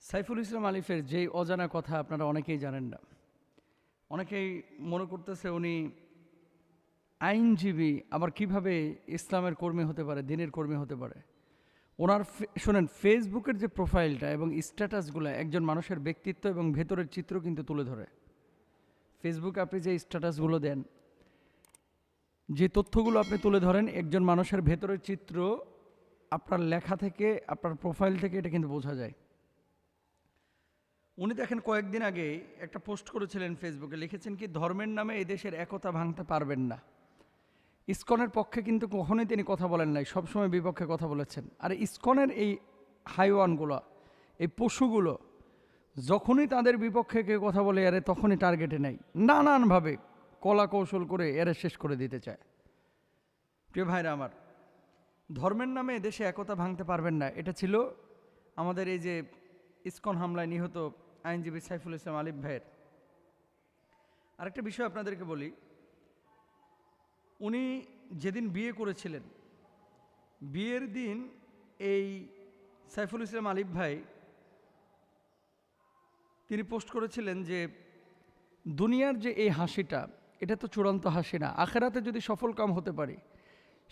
সাইফুল ইসলাম আলিফের যেই অজানা কথা আপনারা অনেকেই জানেন না। অনেকেই মনে করতেছে উনি আইনজীবী, আবার কীভাবে ইসলামের কর্মী হতে পারে, দিনের কর্মী হতে পারে। ওনার শোনেন, ফেসবুকের যে প্রোফাইলটা এবং স্ট্যাটাসগুলো একজন মানুষের ব্যক্তিত্ব এবং ভেতরের চিত্র কিন্তু তুলে ধরে। ফেসবুকে আপনি যে স্ট্যাটাসগুলো দেন, যে তথ্যগুলো আপনি তুলে ধরেন, একজন মানুষের ভেতরের চিত্র আপনার লেখা থেকে, আপনার প্রোফাইল থেকে এটা কিন্তু বোঝা যায়। উনি দেখেন কয়েকদিন আগে একটা পোস্ট করেছিলেন ফেসবুকে, লিখেছেন কি, ধর্মের নামে এই দেশের একতা ভাঙতে পারবেন না। ইস্কনের পক্ষে কিন্তু কখনোই তিনি কথা বলেন নাই, সবসময় বিপক্ষে কথা বলেছেন। আর ইস্কনের এই হাইওয়ানগুলো, এই পশুগুলো, যখনই তাদের বিপক্ষে কেউ কথা বলে, এরে তখনই টার্গেটে নেয় নানানভাবে কলা কৌশল করে এরে শেষ করে দিতে চায়। প্রিয় ভাইরা আমার, ধর্মের নামে দেশে একতা ভাঙতে পারবেন না। এটা ছিল আমাদের এই যে ইস্কন হামলায় নিহত আইনজীবী সাইফুল ইসলাম আলিফ ভাইয়ের। আরেকটা বিষয় আপনাদেরকে বলি, উনি যেদিন বিয়ে করেছিলেন, বিয়ের দিন এই সাইফুল ইসলাম আলিফ ভাই, তিনি পোস্ট করেছিলেন যে, দুনিয়ার যে এই হাসিটা, এটা তো চূড়ান্ত হাসি না, আখেরাতে যদি সফল কাম হতে পারি,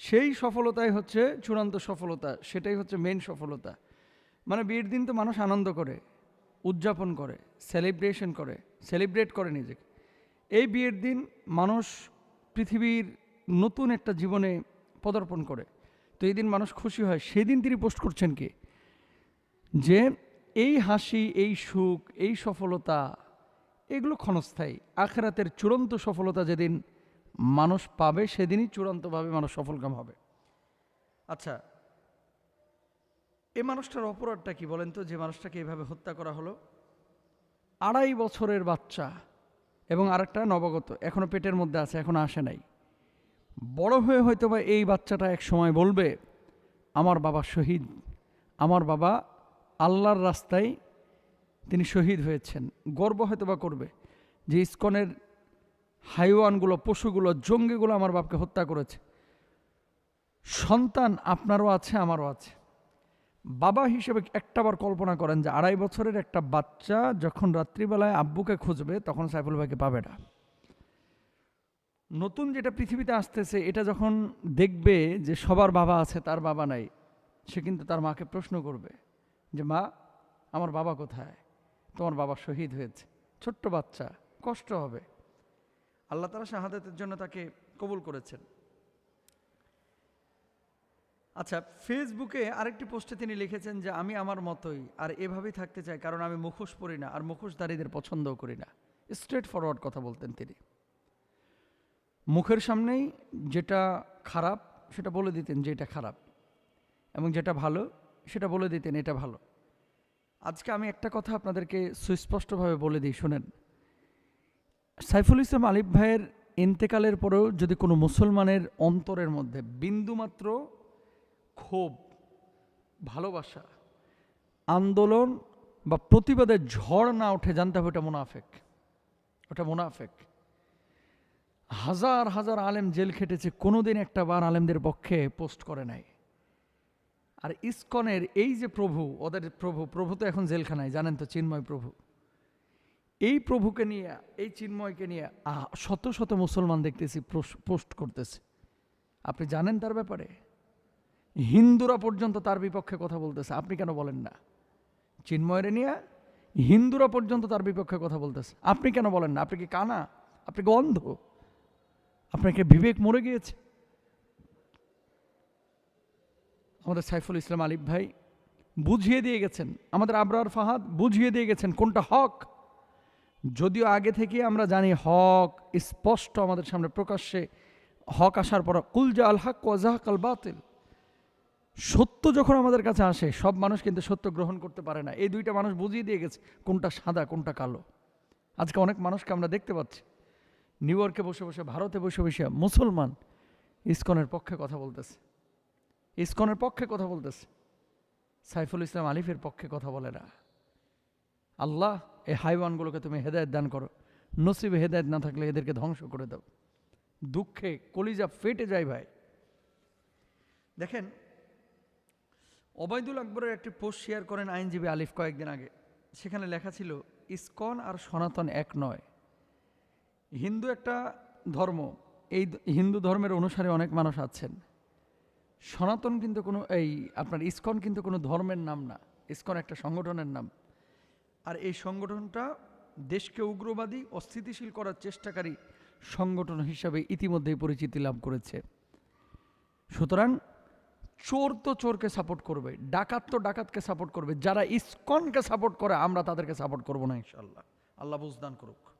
সেই সফলতাই হচ্ছে চূড়ান্ত সফলতা, সেটাই হচ্ছে মেন সফলতা। মানে বিয়ের দিন তো মানুষ আনন্দ করে। উদযাপন করে সেলিব্রেশন করে সেলিব্রেট করে নিজেকে। এই বিয়ের দিন মানুষ পৃথিবীর নতুন একটা জীবনে পদার্পণ করে। তো এই দিন মানুষ খুশি হয়। সেদিন তিনি পোস্ট করছেন কি? যে এই হাসি, এই সুখ, এই সফলতা, এগুলো ক্ষণস্থায়ী। আখেরাতের চূড়ান্ত সফলতা যেদিন মানুষ পাবে, সেদিনই চূড়ান্তভাবে মানুষ সফলকাম হবে। আচ্ছা এই মানুষটার অপরাধটা কি বলেন তো? যে মানুষটাকে এভাবে হত্যা করা হলো। আড়াই বছরের বাচ্চা এবং আরেকটা নবগত, এখনও পেটের মধ্যে আছে, এখনও আসে নাই। বড় হয়ে হয়তো বা এই বাচ্চাটা এক সময় বলবে, আমার বাবা শহীদ। আমার বাবা আল্লাহর রাস্তায় তিনি শহীদ হয়েছেন। গর্ব হয়তো বা করবে যে ইস্কনের হাইওয়ানগুলো, পশুগুলো, জঙ্গিগুলো আমার বাপকে হত্যা করেছে। সন্তান আপনারও আছে, আমারও আছে। বাবা হিসেবে একটাবার কল্পনা করেন যে আড়াই বছরের একটা বাচ্চা যখন রাত্রিবেলায় আব্বুকে খুঁজবে, তখন সাইফুল ভাইকে পাবে না। নতুন যেটা পৃথিবীতে আসতেছে, এটা যখন দেখবে যে সবার বাবা আছে, তার বাবা নাই, সে কিন্তু তার মাকে প্রশ্ন করবে যে, মা, আমার বাবা কোথায়? তোমার বাবা শহীদ হয়েছে, ছোট্ট বাচ্চা, কষ্ট হবে। আল্লাহ তালা শাহাদাতের জন্য তাকে কবুল করেছেন। আচ্ছা ফেসবুকে আরেকটি পোস্টে তিনি লিখেছেন যে, আমি আমার মতোই, আর এভাবেই থাকতে চাই, কারণ আমি মুখোশ পড়ি না, আর মুখোশধারীদের পছন্দও করি না। স্ট্রেট ফরওয়ার্ড কথা বলতেন তিনি। মুখের সামনেই যেটা খারাপ, সেটা বলে দিতেন যে, এটা খারাপ। এবং যেটা ভালো, সেটা বলে দিতেন, এটা ভালো। আজকে আমি একটা কথা আপনাদেরকে সুস্পষ্টভাবে বলে দিই, শোনেন। সাইফুল ইসলাম আলিফ ভাইয়ের ইন্তেকালের পরেও যদি কোনো মুসলমানের অন্তরের মধ্যে বিন্দুমাত্র ক্ষোভ, ভালোবাসা, আন্দোলন বা প্রতিবাদের ঝড় না ওঠে জানতে হবে ওটা মুনাফেক। ওটা মুনাফেক। হাজার হাজার আলেম জেল খেটেছে, কোনোদিন একটা বার আলেমদের পক্ষে পোস্ট করে নাই। আর ইসকনের এই যে প্রভু, ওদের প্রভু প্রভু তো এখন জেলখানায়, জানেন তো, চিন্ময় প্রভু। এই প্রভুকে নিয়ে, এই চিন্ময়কে নিয়ে শত শত মুসলমান দেখতেছি পোস্ট করতেছে। আপনি জানেন তার ব্যাপারে? হিন্দুরা পর্যন্ত তার বিপক্ষে কথা বলতেছে। আপনি কেন বলেন না? চিন্ময়ের নিয়ে হিন্দুরা পর্যন্ত তার বিপক্ষে কথা বলতেছে। আপনি কেন বলেন না? আপনি কি কানা? আপনি কি অন্ধ? আপনাকে বিবেক মরে গিয়েছে? আমাদের সাইফুল ইসলাম আলিফ ভাই বুঝিয়ে দিয়ে গেছেন। আমাদের আবরার ফাহাদ বুঝিয়ে দিয়ে গেছেন কোনটা হক? যদিও আগে থেকে আমরা জানি হক স্পষ্ট আমাদের সামনে প্রকাশ্যে। হক আসার পর কুলজা আল হক ওয়াজাহাক বাতিল। সত্য যখন আমাদের কাছে আসে, সব মানুষ কিন্তু সত্য গ্রহণ করতে পারে না। এই দুইটা মানুষ বুঝিয়ে দিয়ে গেছে, কোনটা সাদা, কোনটা কালো। আজকে অনেক মানুষকে আমরা দেখতে পাচ্ছি। নিউ ইয়র্কে বসে বসে, ভারতে বসে বসে মুসলমান ইসকনের পক্ষে কথা বলতেছে। ইসকনের পক্ষে কথা বলতেছে। সাইফুল ইসলাম আলিফের পক্ষে কথা বলে না। আল্লাহ এই হাইওয়ানগুলোকে তুমি হেদায়ত দান করো। নসিবে হেদায়ত না থাকলে এদেরকে ধ্বংস করে দাও। দুঃখে কলিজা ফেটে যায় ভাই। দেখেন ওবায়দুল আকবরের একটি পোস্ট শেয়ার করেন আইনজীবী আলিফ কয়েকদিন আগে। সেখানে লেখা ছিল, ইসকন আর সনাতন এক নয়। হিন্দু একটা ধর্ম। এই হিন্দু ধর্মের অনুসারে অনেক মানুষ আছেন। সনাতন কিন্তু কোনো, এই আপনার ইসকন কিন্তু কোনো ধর্মের নাম না। ইসকন একটা সংগঠনের নাম। আর এই সংগঠনটা দেশকে উগ্রবাদী, অস্থিতিশীল করার চেষ্টাকারী সংগঠন হিসাবে ইতিমধ্যেই পরিচিতি লাভ করেছে। সুতরাং চোর তো চোরকে সাপোর্ট করবে, ডাকাত তো ডাকাতকে সাপোর্ট করবে, যারা ইসকনকে সাপোর্ট করে, আমরা তাদেরকে সাপোর্ট করব না ইনশাল্লাহ আল্লাহ বুজদান করুক।